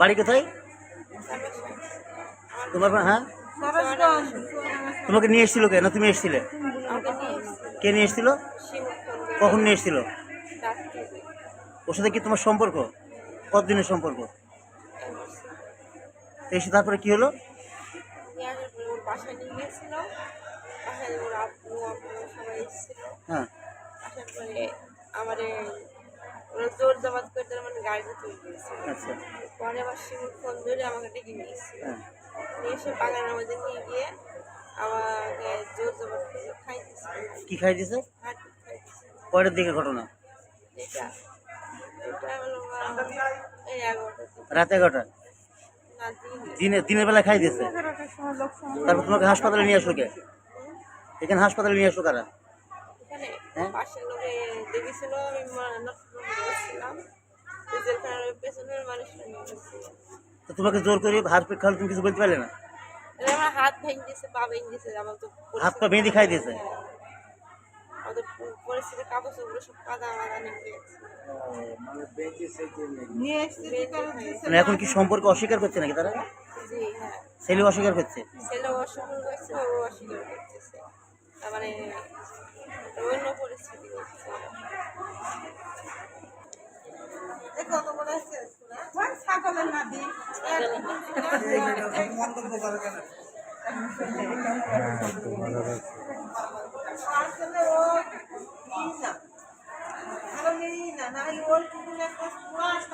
বাড়ি কোথায়? তোমার হ্যাঁ? তোমাকে নিয়ে এসেছিল কে? না তুমি এসেছিলে? কে নিয়ে এসেছিল? কখন নিয়ে এসেছিল? ওর সাথে কি তোমার সম্পর্ক? কতদিনের সম্পর্ক? এসে তারপরে কি হলো? হ্যাঁ। আমারে জোর করে তার মানে গাড়িতে তুলে দিয়েছিল আচ্ছা। পরে আবার শিমুল ফোন ধরে আমাকে ডেকে নিয়ে এসেছিল হ্যাঁ। নিয়ে এসে বাগানের মধ্যে নিয়ে গিয়ে আমাকে জোর জবাত করে খাই দিয়েছিল কি খাই দিয়েছে হাট খাই দিয়েছিল কয়টার দিকে ঘটনা? এটা এটা হলো এই এগারোটা রাত এগারোটা দিনে। দিনের বেলা খাই দিয়েছে তারপর তোমাকে হাসপাতালে নিয়ে আসলো কে? এখানে হাসপাতালে নিয়ে আসলো কারা? হ্যাঁ? তো তোমাকে জোর করে হাত পেট খাওয়ালে তুমি কিছু বলতে পারলে না? আমার হাত ভেঙে দিয়েছে পা ভেঙে দিয়েছে আমার তো হাত পা বেঁধে খাই দিয়েছে? আমাদের পরিস্থিতি কাগজ ওগুলো সব কাদা মানে এখন কি সম্পর্ক অস্বীকার করছে নাকি তারা? হ্যাঁ। ছেলে অস্বীকার করছে? ছেলে অসুখ করছে ও অস্বীকার করতেছে তার মানে অন্য পরিস্থিতি হচ্ছে। আসলে ও নিই না আরও নিই না না হলে ওর কুকুর একটা কুয়াশ